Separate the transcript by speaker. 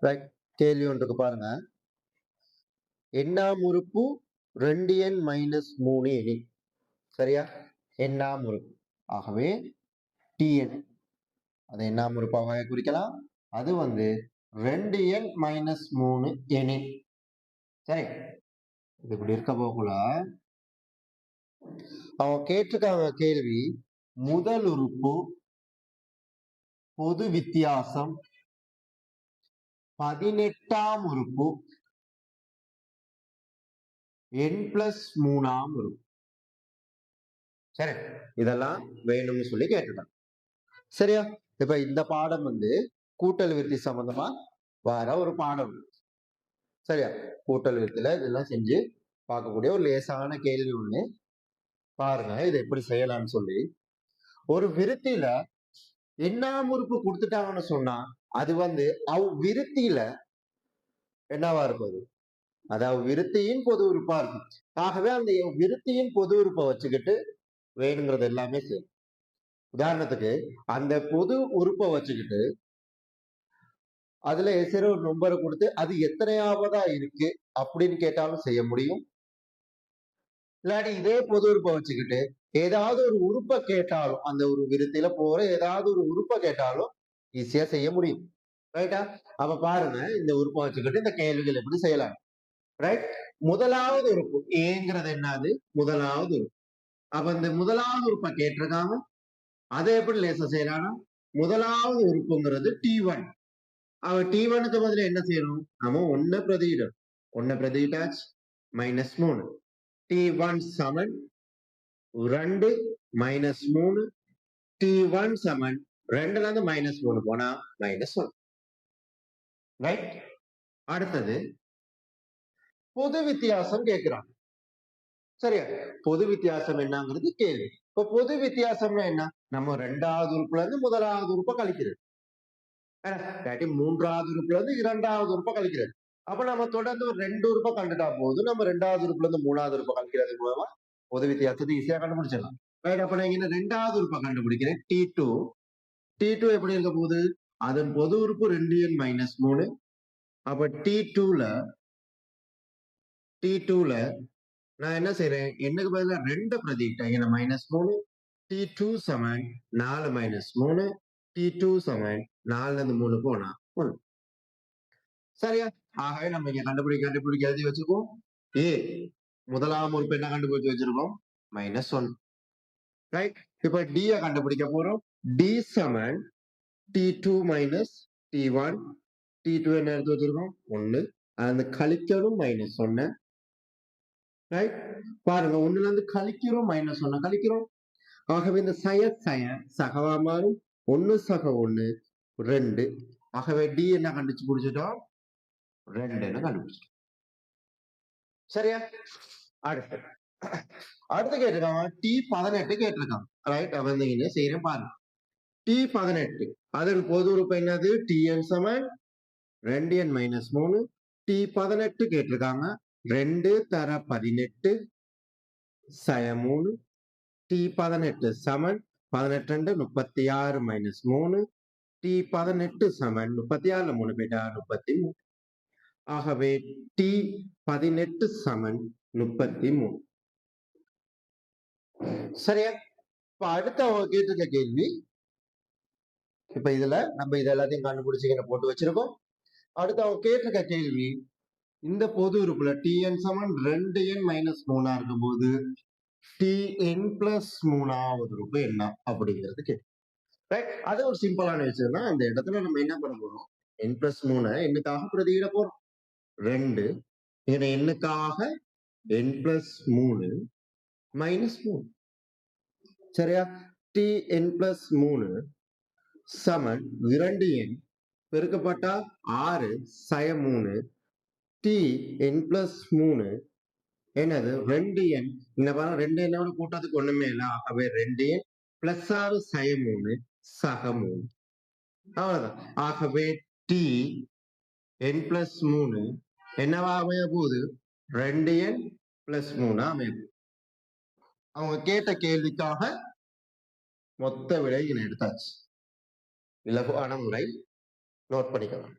Speaker 1: Right கேள்வி ஒன்றுக்கு பாருங்க. எண்ணாம் உறுப்பு ரெண்டு எண் மைனஸ் மூணு எனில். சரியா? எண்ணாம் உறுப்பு ஆகவே டிஎன் அது எண்ணாம் உறுப்பாக குறிக்கலாம். அது வந்து ரெண்டு எண் மைனஸ் மூணு எனில். சரி. இது இப்படி இருக்க போகல. அவங்க கேட்டிருக்காங்க கேள்வி முதல் உறுப்பு பொது வித்தியாசம் பதினெட்டாம் உறுப்பு. என் பிளஸ் மூணாம் உறுப்பு. சரி இதெல்லாம் வேணும்னு சொல்லி கேட்டுட்டாங்க சரியா? இப்ப இந்த பாடம் வந்து கூட்டல் விருத்தி சம்பந்தமா வர ஒரு பாடம். சரியா? கூட்டல் விருத்தில இதெல்லாம் செஞ்சு பார்க்கக்கூடிய ஒரு லேசான கேள்வி ஒண்ணு. பாருங்க இதை எப்படி செய்யலாம்னு சொல்லி. ஒரு விருத்தியில என்னாம் உறுப்பு கொடுத்துட்டாங்கன்னு சொன்னா அது வந்து அவ் விருத்தியில என்னவா இருப்பது? அதாவது விருத்தியின் பொது உறுப்பா இருக்கும். ஆகவே அந்த விருத்தியின் பொது உறுப்பை வச்சுக்கிட்டு வேணுங்கிறது எல்லாமே சரி உதாரணத்துக்கு அந்த பொது உறுப்பை வச்சுக்கிட்டு அதுல சிறு ஒரு நம்பரை கொடுத்து அது எத்தனையாவதா இருக்கு அப்படின்னு கேட்டாலும் செய்ய முடியும். இல்லாட்டி இதே பொது உறுப்பை வச்சுக்கிட்டு ஏதாவது ஒரு உறுப்பை கேட்டாலும் அந்த ஒரு விருத்தியில போற ஏதாவது ஒரு உறுப்பை கேட்டாலும் ஈஸியா செய்ய முடியும். ரைட்டா அப்ப பாருங்க இந்த உறுப்பை வச்சுக்கிட்டு இந்த கேள்விகள் எப்படி செய்யலாம்? ரைட் முதலாவது உறுப்பு ஏங்கிறது என்னது? முதலாவது உறுப்பு. அப்ப இந்த முதலாவது உறுப்பை கேட்டிருக்காங்க. அதை எப்படி லேச செய்யலாம்னா முதலாவது உறுப்புங்கிறது டி ஒன் அவ டி ஒனுக்கு பதில என்ன செய்யணும்? நம்ம ஒன்ன பிரதியிடும் ஒன்ன பிரதியிட்டாச்சு. மைனஸ் மூணு. டி ஒன் சமன். ரெண்டு மைனஸ் மூணு. டி ஒன் சமன். ரெண்டுல இருந்து மைனஸ் மூணு போனா மைனஸ் ஒன் ரைட் அடுத்தது பொது வித்தியாசம் கேட்கிறாங்க. சரியா? பொது வித்தியாசம் என்னங்கிறது கேள்வி. இப்ப பொது வித்தியாசம்னா என்ன? நம்ம ரெண்டாவது உறுப்புல இருந்து முதலாவது உறுப்பை கழிக்கிறது. இல்லாட்டி மூன்றாவது உறுப்புல இருந்து இரண்டாவது உறுப்பை கழிக்கிறது. அப்ப நம்ம தொடர்ந்து ஒரு ரெண்டு உறுப்பை கண்டுட்டா போதும். நம்ம ரெண்டாவது உறுப்புல இருந்து மூணாவது உறுப்பை கழிக்கிறது மூலமா பொது வித்தியாசத்தை ஈஸியா கண்டுபிடிச்சிடலாம். ரைட் அப்ப நான் இங்க ரெண்டாவது உறுப்பை கண்டுபிடிக்கிறேன். டி டூ டி டூ எப்படி இருக்க போகுது? அதன் பொது உறுப்பு ரெண்டு என் மைனஸ் மூணு. அப்ப டி டூல டி டூல நான் என்ன செய்யறேன் என்னக்கு பதிலாக ரெண்டு பிரதிக்கிட்டேன் என்ன மைனஸ் மூணு டி டூ செவன் நாலு மைனஸ் மூணு டி டூ செவன் நாலுல இருந்து மூணு போனா ஒன்று. சரியா? ஆகவே நம்ம இங்க கண்டுபிடிக்க கண்டுபிடிக்க எழுதி வச்சிருக்கோம் ஏ முதலாம் உறுப்பு என்ன கண்டுபிடிச்சு வச்சிருக்கோம்? மைனஸ் ஒன் ரைட் இப்ப டிய கண்டுபிடிக்க போறோம். T seven T two minus T one T two என்ன எடுத்து வச்சிருக்கோம்? ஒன்னு அந்த கழிக்கணும் மைனஸ் ஒன்னு ரைட் பாருங்க ஒண்ணுல இருந்து கழிக்கிறோம் மைனஸ் ஒன்னு கழிக்கிறோம். ஆகவே இந்த சய சய சகவா மாறும். ஒன்னு சக ஒன்னு ரெண்டு. ஆகவே டி என்ன கண்டுச்சு பிடிச்சிட்டோம் ரெண்டுன்னு கண்டுபிடிச்சிட்டோம். சரியா? அடுத்து. அடுத்து கேட்டிருக்காங்க டி பதினெட்டு கேட்டிருக்காங்க. ரைட் அவன் இங்க செய்யறேன் பாருங்க. டி பதினெட்டு. அதன் பொது உறுப்பு என்னது? டிஎன் சமன் ரெண்டு என் மைனஸ் மூணு. டி பதினெட்டு கேட்டிருக்காங்க. ரெண்டு தர பதினெட்டு சய மூணு. டி பதினெட்டு சமன் பதினெட்டு ரெண்டு முப்பத்தி ஆறு மைனஸ் மூணு. டி பதினெட்டு சமன் முப்பத்தி ஆறுல மூணு போயிட்டா முப்பத்தி மூணு. ஆகவே டி பதினெட்டு சமன் முப்பத்தி மூணு. சரியா இப்ப அடுத்த அவங்க கேட்டிருக்க கேள்வி. இப்ப இதுல நம்ம இது எல்லாத்தையும் கண்டுபிடிச்சிக்கிற போட்டு வச்சிருக்கோம். அடுத்து அவங்க கேட்டிருக்க கேள்வி இந்த பொது உறுப்புல டிஎன் சமன் ரெண்டு என் மைனஸ் மூணா இருக்கும் போது டிஎன் பிளஸ் மூணாவது உறுப்பு என்ன அப்படிங்கிறது கேட்டு ரைட் அது ஒரு சிம்பிளான விஷயம்னா அந்த இடத்துல நம்ம என்ன பண்ண போறோம்? என் பிளஸ் மூணு என்னுக்காக பிரதியிட போறோம்? ரெண்டு. இங்க என்னுக்காக? என் பிளஸ் மூணு. மைனஸ் மூணு சரியா? டி என் பிளஸ் மூணு சமன் இரண்டு எண் பெருக்கப்பட்டா ஆறு சய மூணு டி என் பிளஸ் மூணு என்னது? ரெண்டு எண் இந்த பாருங்க ரெண்டு எண்ணோட கூட்டத்துக்கு ஒண்ணுமே இல்லை. ஆகவே ரெண்டு எண் பிளஸ் ஆறு சய மூணு சக மூணு அவ்வளவுதான். ஆகவே டி என் பிளஸ் மூணு என்னவா அமைய போகுது? ரெண்டு எண் பிளஸ் மூணு அமைய போகுது. அவங்க கேட்ட கேள்விக்காக மொத்த விடை எடுத்தாச்சு. இலகுவான முறை நோட் பண்ணிக்கலாம்.